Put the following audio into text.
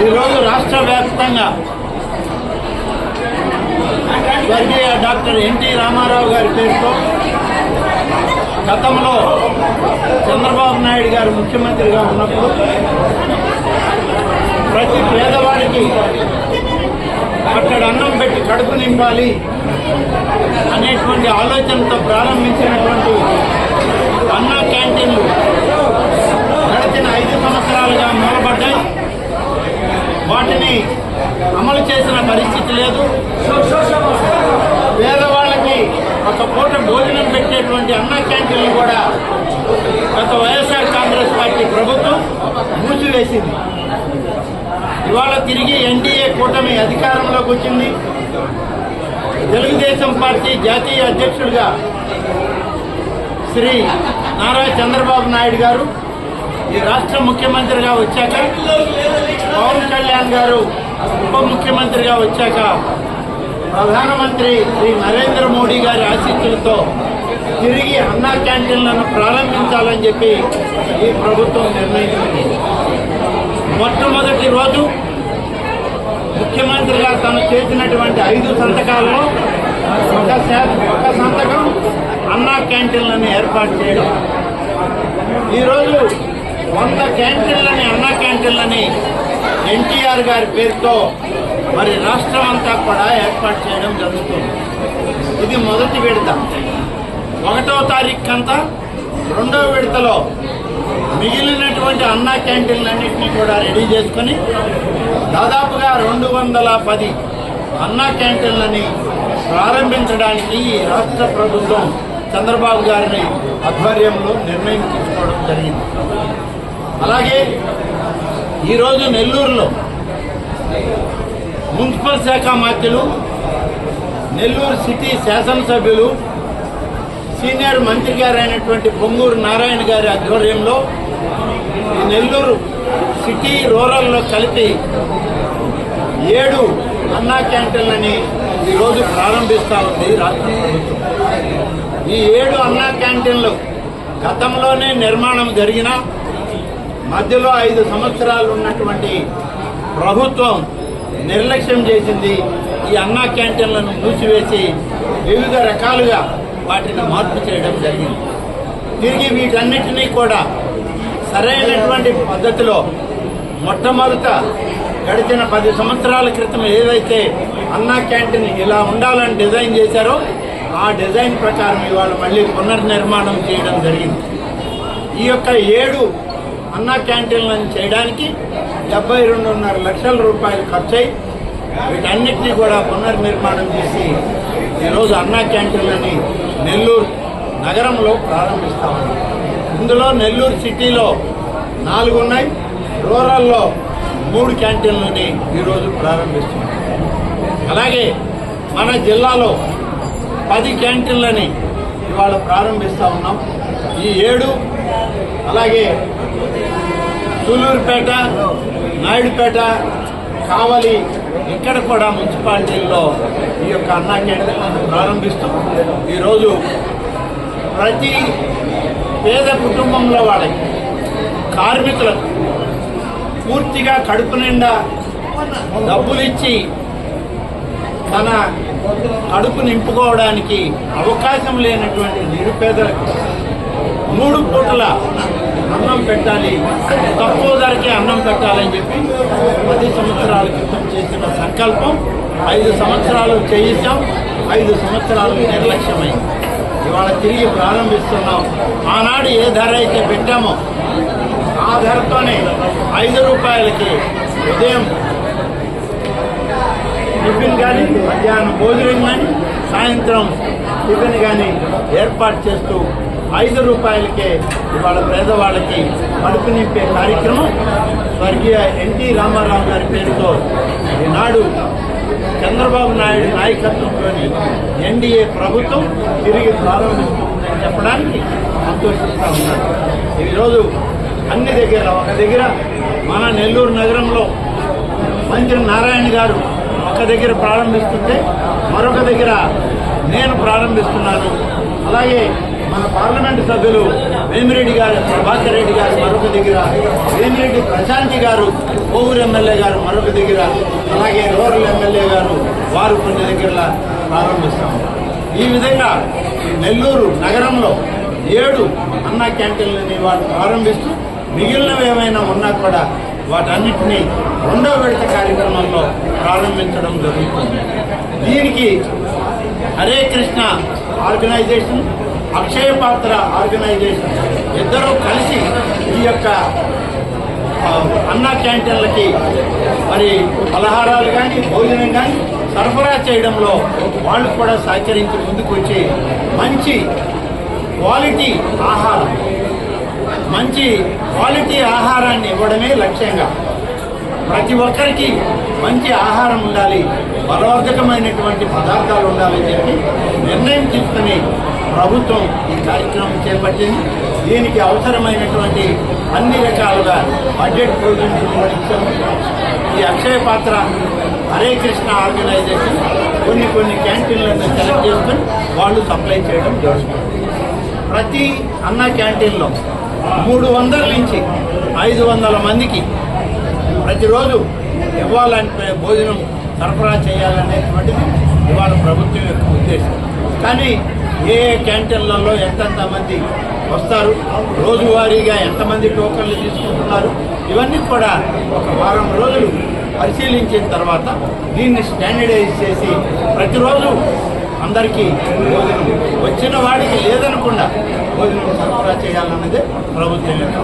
ఈరోజు రాష్ట్ర వ్యాప్తంగా స్వర్గీయ డాక్టర్ ఎన్టీ రామారావు గారి పేరుతో గతంలో చంద్రబాబు నాయుడు గారు ముఖ్యమంత్రిగా ఉన్నప్పుడు ప్రతి పేదవాడికి అక్కడ అన్నం పెట్టి కడుపు నింపాలి అనేటువంటి ఆలోచనతో ప్రారంభించినటువంటి అన్నా క్యాంటీన్లు గడిచిన ఐదు సంవత్సరాలుగా మూలబడ్డాయి వాటిని అమలు చేసిన పరిస్థితి లేదు పేదవాళ్ళకి ఒక పూట భోజనం అన్నా క్యాంటీన్లు కూడా గత వైఎస్ఆర్ కాంగ్రెస్ పార్టీ ప్రభుత్వం మూసివేసింది. ఇవాళ తిరిగి ఎన్డీఏ కూటమి అధికారంలోకి వచ్చింది. తెలుగుదేశం పార్టీ జాతీయ అధ్యక్షుడిగా శ్రీ నారా చంద్రబాబు నాయుడు గారు ఈ రాష్ట్ర ముఖ్యమంత్రిగా వచ్చాక పవన్ కళ్యాణ్ గారు ఉప ముఖ్యమంత్రిగా వచ్చాక ప్రధానమంత్రి శ్రీ నరేంద్ర మోడీ గారి ఆశీస్సులతో తిరిగి అన్నా క్యాంటీన్లను ప్రారంభించాలని చెప్పి ఈ ప్రభుత్వం నిర్ణయించింది. మొట్టమొదటి రోజు ముఖ్యమంత్రిగా తను చేసినటువంటి ఐదు సంతకాల్లో ఒక ఒక సంతకం అన్నా క్యాంటీన్లను ఏర్పాటు చేయడం. ఈరోజు వంద క్యాంటీన్లని అన్నా క్యాంటీన్లని ఎన్టీఆర్ గారి పేరుతో మరి రాష్ట్రం అంతా కూడా ఏర్పాటు చేయడం జరుగుతుంది. ఇది మొదటి విడత. ఒకటో తారీఖు కంతా రెండో విడతలో మిగిలినటువంటి అన్నా క్యాంటీన్లన్నింటినీ కూడా రెడీ చేసుకొని దాదాపుగా రెండు వందల పది అన్నా క్యాంటీన్లని ప్రారంభించడానికి ఈ రాష్ట్ర ప్రభుత్వం చంద్రబాబు గారిని ఆధ్వర్యంలో నిర్ణయం తీసుకోవడం జరిగింది. అలాగే ఈరోజు నెల్లూరులో మున్సిపల్ శాఖ మాత్యులు నెల్లూరు సిటీ శాసనసభ్యులు సీనియర్ మంత్రి గారు అయినటువంటి నారాయణ గారి ఆధ్వర్యంలో నెల్లూరు సిటీ రూరల్లో కలిపి ఏడు అన్నా క్యాంటీన్లని ఈరోజు ప్రారంభిస్తూ ఉంది రాష్ట్ర ప్రభుత్వం. ఈ ఏడు అన్నా క్యాంటీన్లు గతంలోనే నిర్మాణం జరిగిన మధ్యలో ఐదు సంవత్సరాలు ఉన్నటువంటి ప్రభుత్వం నిర్లక్ష్యం చేసింది ఈ అన్నా క్యాంటీన్లను మూసివేసి వివిధ రకాలుగా వాటిని మార్పు చేయడం జరిగింది. తిరిగి వీటన్నిటినీ కూడా సరైనటువంటి పద్ధతిలో మొట్టమొదట గడిచిన పది సంవత్సరాల క్రితం ఏదైతే అన్నా క్యాంటీన్ ఇలా ఉండాలని డిజైన్ చేశారో ఆ డిజైన్ ప్రకారం ఇవాళ మళ్ళీ పునర్నిర్మాణం చేయడం జరిగింది. ఈ యొక్క ఏడు అన్నా క్యాంటీన్లను చేయడానికి డెబ్బై రెండున్నర లక్షల రూపాయలు ఖర్చయి వీటన్నిటినీ కూడా పునర్నిర్మాణం చేసి ఈరోజు అన్నా క్యాంటీన్లని నెల్లూరు నగరంలో ప్రారంభిస్తామని ఇందులో నెల్లూరు సిటీలో నాలుగు ఉన్నాయి. రూరల్లో మూడు క్యాంటీన్లని ఈరోజు ప్రారంభిస్తున్నాం అలాగే మన జిల్లాలో పది క్యాంటీన్లని ఇవాళ ప్రారంభిస్తూ ఉన్నాం. ఈ ఏడు అలాగే సూలూరుపేట నాయుడుపేట కావలి. ఇక్కడ కూడా మున్సిపాలిటీల్లో ఈ యొక్క అన్నా క్యాంటీన్లను ప్రారంభిస్తూ ఈరోజు ప్రతి పేద కుటుంబంలో వాళ్ళకి కార్మికులకు పూర్తిగా కడుపు నిండా డబ్బులు ఇచ్చి తన కడుపు నింపుకోవడానికి అవకాశం లేనటువంటి నిరుపేదలకు మూడు పూటల అన్నం పెట్టాలి. తక్కువ ధరకే అన్నం పెట్టాలని చెప్పి పది సంవత్సరాల క్రితం చేసిన సంకల్పం ఐదు సంవత్సరాలు చేయించాం ఐదు సంవత్సరాలు నిర్లక్ష్యమైంది. ఇవాళ తిరిగి ప్రారంభిస్తున్నాం. ఆనాడు ఏ ధర అయితే పెట్టామో ఆ ధరతోనే ఐదు రూపాయలకి ఉదయం టిఫిన్ కానీ మధ్యాహ్నం భోజనం కానీ సాయంత్రం టిఫిన్ కానీ ఏర్పాటు చేస్తూ ఐదు రూపాయలకే ఇవాళ పేదవాళ్ళకి కడుపు నింపే కార్యక్రమం స్వర్గీయ ఎన్టీ రామారావు గారి పేరుతో ఈనాడు చంద్రబాబు నాయుడు నాయకత్వంలోని ఎన్డీఏ ప్రభుత్వం తిరిగి ప్రారంభిస్తుందని చెప్పడానికి సంతోషిస్తూ ఉన్నారు ఈరోజు అన్ని దగ్గర ఒక దగ్గర మన నెల్లూరు నగరంలో మంత్రి నారాయణ గారు ఒక దగ్గర ప్రారంభిస్తుంటే మరొక దగ్గర నేను ప్రారంభిస్తున్నాను. అలాగే మన పార్లమెంటు సభ్యులు వేమిరెడ్డి గారు ప్రభాకర్ రెడ్డి గారు మరొక దగ్గర వేమిరెడ్డి ప్రశాంతి గారు కోవూరు ఎమ్మెల్యే గారు మరొక దగ్గర అలాగే రూరల్ ఎమ్మెల్యే గారు వారు కొన్ని దగ్గర ప్రారంభిస్తాం. ఈ విధంగా నెల్లూరు నగరంలో ఏడు అన్న క్యాంటీన్లని వారు ప్రారంభిస్తూ మిగిలినవి ఏమైనా ఉన్నా కూడా వాటన్నిటినీ రెండో విడత కార్యక్రమంలో ప్రారంభించడం జరుగుతుంది. దీనికి హరే కృష్ణ ఆర్గనైజేషన్ అక్షయ పాత్ర ఆర్గనైజేషన్. ఇద్దరూ కలిసి ఈ యొక్క అన్నా క్యాంటీన్లకి మరి పలహారాలు కానీ భోజనం కానీ సరఫరా చేయడంలో వాళ్ళు కూడా సహకరించి ముందుకు వచ్చి మంచి క్వాలిటీ ఆహారం మంచి క్వాలిటీ ఆహారాన్ని ఇవ్వడమే లక్ష్యంగా ప్రతి ఒక్కరికి మంచి ఆహారం ఉండాలి బలవర్ధకమైనటువంటి పదార్థాలు ఉండాలని చెప్పి నిర్ణయం తీసుకుని ప్రభుత్వం ఈ కార్యక్రమం చేపట్టింది. దీనికి అవసరమైనటువంటి అన్ని రకాలుగా బడ్జెట్ ప్రొవిజన్స్ కూడా ఇచ్చాము ఈ అక్షయ పాత్ర హరే కృష్ణ ఆర్గనైజేషన్ కొన్ని కొన్ని క్యాంటీన్లను సెలెక్ట్ చేసుకుని వాళ్ళు సప్లై చేయడం జరుగుతుంది. ప్రతి అన్న క్యాంటీన్లో మూడు వందల నుంచి ఐదు వందల మందికి ప్రతిరోజు ఇవ్వాలంటే భోజనం సరఫరా చేయాలనేటువంటిది ఇవాళ ప్రభుత్వం యొక్క ఉద్దేశం. కానీ ఏ క్యాంటీన్లలో ఎంతెంత మంది వస్తారు? రోజువారీగా ఎంతమంది టోకన్లు తీసుకుంటున్నారు? ఇవన్నీ కూడా ఒక వారం రోజులు పరిశీలించిన తర్వాత దీన్ని స్టాండర్డైజ్ చేసి ప్రతిరోజు అందరికీ భోజనం వచ్చిన వాడికి లేదనకుండా భోజనం సరఫరా చేయాలన్నదే ప్రభుత్వం యొక్క